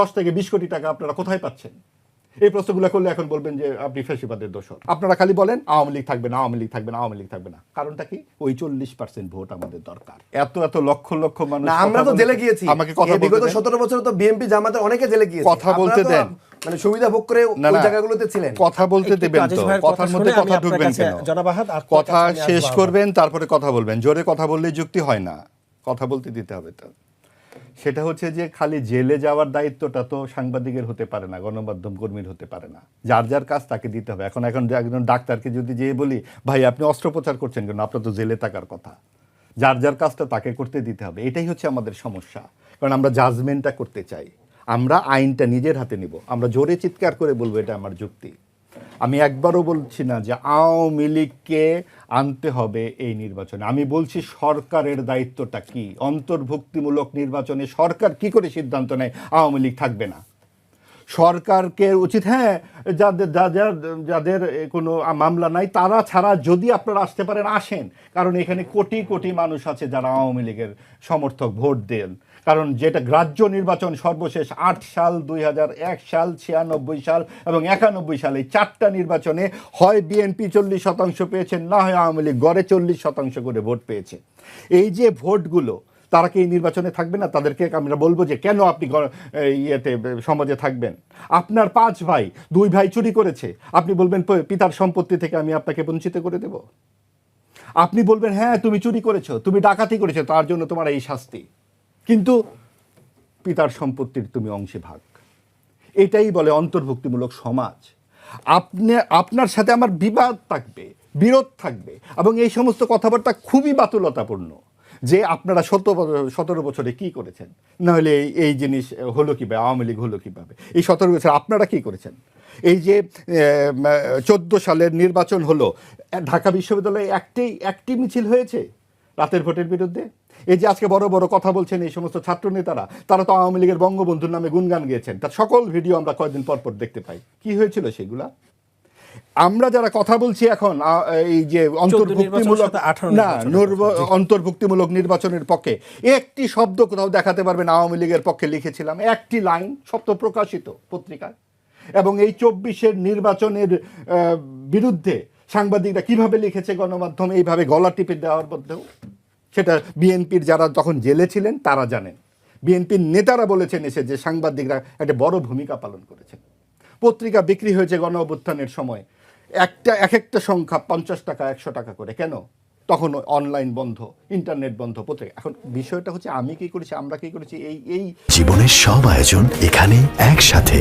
দশ থেকে বিশ কোটি টাকা আপনারা কোথায় পাচ্ছেন? এই প্রশ্নগুলো করলে এখন বলবেন যে আপনি ফেসিবাদের দোষর। আপনারা খালি বলেন আওয়ামী লীগ থাকবে না আওয়ামী লীগ থাকবে না আওয়ামী লীগ থাকবে না। কারণটা কি? ওই চল্লিশ পার্সেন্ট ভোট আমাদের দরকার। এত এত লক্ষ লক্ষ মানুষ আমরা তো জেলে গিয়েছি। আমাকে কথা বিগত সতেরো বছর তো বিএনপি জামাতে অনেকে জেলে গিয়েছে। কথা বলতে দেন। মানে সুবিধা ভোগ করে ওই। জায়গাগুলোতে ছিলেন। কথা বলতে দেবেন তো। কথার কথা মধ্যে কথা ঢুকবেন কেন? কথা শেষ করবেন তারপরে কথা বলবেন। জোরে কথা বললে যুক্তি হয় না। কথা বলতে দিতে হবে তো। সেটা হচ্ছে যে খালি জেলে যাওয়ার দায়িত্বটা তো সাংবাদিকের হতে পারে না, গণমাধ্যম কর্মীর হতে পারে না। যার যার কাজ তাকে দিতে হবে। এখন এখন একজন ডাক্তারকে যদি যেয়ে বলি, ভাই, আপনি অস্ত্রোপচার করছেন কেন? আপনার তো জেলে থাকার কথা। যার যার কাজটা তাকে করতে দিতে হবে। এটাই হচ্ছে আমাদের সমস্যা। কারণ আমরা জাজমেন্টটা করতে চাই। আমরা আইনটা নিজের হাতে নিব। আমরা জোরে চিৎকার করে বলব, এটা আমার যুক্তি। আমি একবারও বলছি না যে আওয়ামী লীগকে আনতে হবে এই নির্বাচনে। আমি বলছি সরকারের দায়িত্বটা কি? অন্তর্ভুক্তিমূলক নির্বাচনে সরকার কি করে সিদ্ধান্ত নেয়? আওয়ামী লীগ থাকবে না। সরকারকে উচিত হ্যাঁ যাদের যাদের যাদের কোনো মামলা নাই, তারা ছাড়া যদি আপনারা আসতে পারেন, আসেন। কারণ এখানে কোটি কোটি মানুষ আছে যারা আওয়ামী লীগের সমর্থক ভোট দেন। কারণ যেটা গ্রাহ্য নির্বাচন সর্বশেষ আট সাল, দুই হাজার এক সাল, ছিয়ানব্বই সাল এবং একানব্বই সালে চারটা নির্বাচনে হয় বিএনপি চল্লিশ শতাংশ পেয়েছেন, না হয় আওয়ামী লীগ গড়ে চল্লিশ শতাংশ করে ভোট পেয়েছে। এই যে ভোটগুলো, তারা কি এই নির্বাচনে থাকবে না? তাদেরকে আমরা বলব যে কেন আপনি ইয়েতে, সমাজে থাকবেন? আপনার পাঁচ ভাই, দুই ভাই চুরি করেছে। আপনি বলবেন পিতার সম্পত্তি থেকে আমি আপনাকে বঞ্চিত করে দেব? আপনি বলবেন হ্যাঁ তুমি চুরি করেছ, তুমি ডাকাতি করেছ, তার জন্য তোমার এই শাস্তি। কিন্তু পিতার সম্পত্তির তুমি অংশে ভাগ এটাই বলে অন্তর্ভুক্তিমূলক সমাজ। আপনি, আপনার সাথে আমার বিবাদ থাকবে, বিরোধ থাকবে, এবং এই সমস্ত কথাবার্তা খুবই বাতুলতাপূর্ণ যে আপনারা শত সতেরো বছরে কি করেছেন? নাহলে এই জিনিস হলো কীভাবে, আওয়ামী লীগ হলো কীভাবে? এই সতেরো বছর আপনারা কি করেছেন? এই যে চোদ্দ সালের নির্বাচন হলো, ঢাকা বিশ্ববিদ্যালয়ে একটি একটি মিছিল হয়েছে? রাতের ভোটের বিরুদ্ধে? এই যে আজকে বড় বড় কথা বলছেন এই সমস্ত ছাত্র নেতারা তারা তো আওয়ামী লীগের বঙ্গবন্ধুর নামে গুনগান গিয়েছেন। তার সকল ভিডিও আমরা কয়েকদিন পর পর দেখতে পাই। কি হয়েছিল সেগুলা? আমরা যারা কথা বলছি এখন এই যে অন্তর্ভুক্তিমূলক না অন্তর্ভুক্তিমূলক নির্বাচনের পক্ষে। একটি শব্দ কোথাও দেখাতে পারবেন আওয়ামী লীগের পক্ষে লিখেছিলাম। একটি লাইন তো প্রকাশিত পত্রিকায়। এবং এই চব্বিশের নির্বাচনের বিরুদ্ধে সাংবাদিকরা কীভাবে লিখেছে গণমাধ্যমে এইভাবে গলা টিপে দেওয়ার মধ্যেও সেটা বিএনপির যারা তখন জেলে ছিলেন তারা জানেন। বিএনপির নেতারা বলেছেন এসে যে সাংবাদিকরা একটা বড় ভূমিকা পালন করেছেন। পত্রিকা বিক্রি হয়েছে গণ অভ্যুত্থানের সময়। একটা এক একটা সংখ্যা পঞ্চাশ টাকা একশো টাকা করে। কেন? তখন অনলাইন বন্ধ ইন্টারনেট বন্ধ পত্রিকা। এখন বিষয়টা হচ্ছে আমি কি করেছি আমরা কি করেছি এই এই জীবনের সব আয়োজন এখানে একসাথে।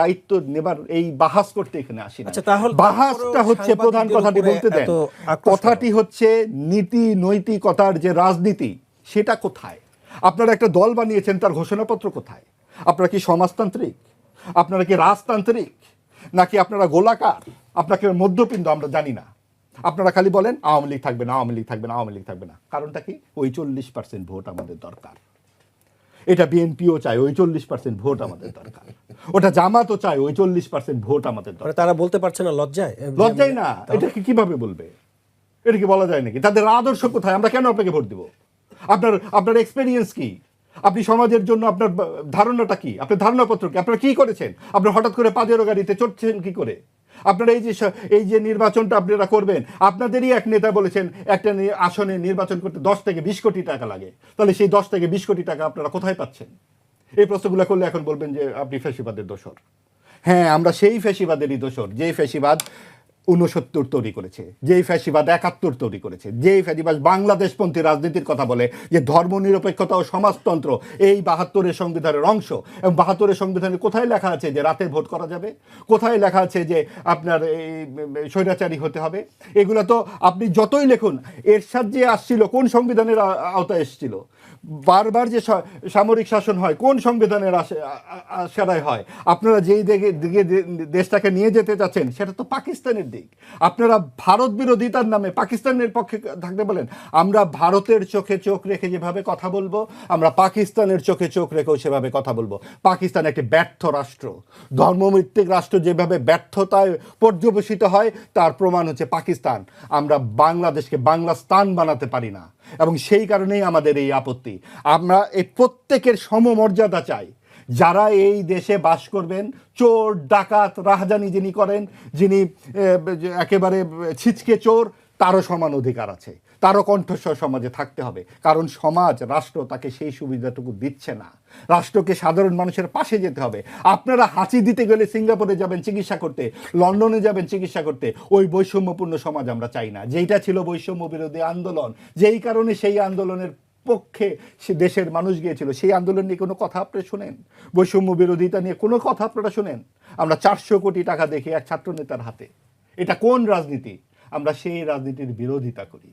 দায়িত্ব নেবার এই বাহাস করতে এখানে আসি না। আচ্ছা, তাহলে বাহাসটা হচ্ছে প্রধান কথাটি বলতে দেন। কথাটি হচ্ছে নীতি নৈতিকতার যে রাজনীতি সেটা কোথায়? আপনারা একটা দল বানিয়েছেন তার ঘোষণাপত্র কোথায়? আপনারা কি সমাজতান্ত্রিক? আপনারা কি রাজতান্ত্রিক? নাকি আপনারা গোলাকার? আপনাকে মধ্যপিণ্ড আমরা জানি না। আপনারা খালি বলেন আওয়ামী লীগ থাকবে না আওয়ামী লীগ থাকবে না আওয়ামী লীগ থাকবে না। কারণটা কি? ওই চল্লিশ পার্সেন্ট ভোট আমাদের দরকার। এটা বিএনপিও চায় ওই চল্লিশ পার্সেন্ট ভোট আমাদের দরকার। ওটা জামাতও চায় ওই চল্লিশ পার্সেন্ট ভোট আমাদের দরকার। মানে তারা বলতে পারছে না লজ্জায়। লজ্জাই না এটাকে কীভাবে বলবে? এটা কি বলা যায় নাকি? তাদের আদর্শ কোথায়? আমরা কেন আপনাকে ভোট দিব? আপনার আপনার এক্সপিরিয়েন্স কি? আপনি সমাজের জন্য আপনার ধারণাটা কি? আপনার ধারণাপত্র কি? আপনারা কি করেছেন? আপনার হঠাৎ করে পাজেরো গাড়িতে চড়ছেন কি করে? আপনারা এই যে এই যে নির্বাচনটা আপনারা করবেন, আপনাদেরই এক নেতা বলেছেন, একটা আসনে নির্বাচন করতে দশ থেকে বিশ কোটি টাকা লাগে। তাহলে সেই দশ থেকে বিশ কোটি টাকা আপনারা কোথায় পাচ্ছেন? এই প্রশ্নগুলো করলে এখন বলবেন যে আপনি ফেসিবাদের দোষর। হ্যাঁ আমরা সেই ফ্যাসিবাদেরই দোষর। যে ফ্যাসিবাদ উনসত্তর তৈরি করেছে, যেই ফ্যাসিবাদ একাত্তর তৈরি করেছে, যেই ফ্যাসিবাদ বাংলাদেশপন্থী রাজনীতির কথা বলে যে ধর্মনিরপেক্ষতা ও সমাজতন্ত্র এই বাহাত্তরের সংবিধানের অংশ। এবং বাহাত্তরের সংবিধানে কোথায় লেখা আছে যে রাতে ভোট করা যাবে? কোথায় লেখা আছে যে আপনার এই স্বৈরাচারী হতে হবে? এগুলো তো আপনি যতই লিখুন, এরশাদ যে আসছিল, কোন সংবিধানের আওতায় এসেছিল? বারবার যে সামরিক শাসন হয়, কোন সংবিধানের আশারায় হয়? আপনারা যেই দিকে দিকে দেশটাকে নিয়ে যেতে চাচ্ছেন, সেটা তো পাকিস্তানের দিক। আপনারা ভারত বিরোধিতার নামে পাকিস্তানের পক্ষে থাকতে বলেন। আমরা ভারতের চোখে চোখ রেখে যেভাবে কথা বলব, আমরা পাকিস্তানের চোখে চোখ রেখেও সেভাবে কথা বলব। পাকিস্তান একটি ব্যর্থ রাষ্ট্র। ধর্মভিত্তিক রাষ্ট্র যেভাবে ব্যর্থতায় পর্যবেসিত হয়, তার প্রমাণ হচ্ছে পাকিস্তান। আমরা বাংলাদেশকে বাংলা স্থান বানাতে পারি না। এবং সেই কারণেই আমাদের এই আপত্তি। আমরা এই প্রত্যেকের সমমর্যাদা চাই। যারা এই দেশে বাস করবেন, চোর, ডাকাত, রাহাজানি যিনি করেন, যিনি একেবারে ছিচকে চোর, তারও সমান অধিকার আছে। তারও কণ্ঠস্বর সমাজে থাকতে হবে। কারণ সমাজ, রাষ্ট্র তাকে সেই সুবিধাটুকু দিচ্ছে না। রাষ্ট্রকে সাধারণ মানুষের পাশে যেতে হবে। আপনারা হাঁচি দিতে গেলে সিঙ্গাপুরে যাবেন চিকিৎসা করতে, লন্ডনে যাবেন চিকিৎসা করতে, ওই বৈষম্যপূর্ণ সমাজ আমরা চাই না। যেইটা ছিল বৈষম্য বিরোধী আন্দোলন, যেই কারণে সেই আন্দোলনের পক্ষে সে দেশের মানুষ গিয়েছিল, সেই আন্দোলন নিয়ে কোনো কথা আপনি শোনেন? বৈষম্য বিরোধিতা নিয়ে কোনো কথা আপনারা শোনেন? আমরা চারশো কোটি টাকা দেখি এক ছাত্র নেতার হাতে। এটা কোন রাজনীতি? আমরা সেই রাজনীতির বিরোধিতা করি।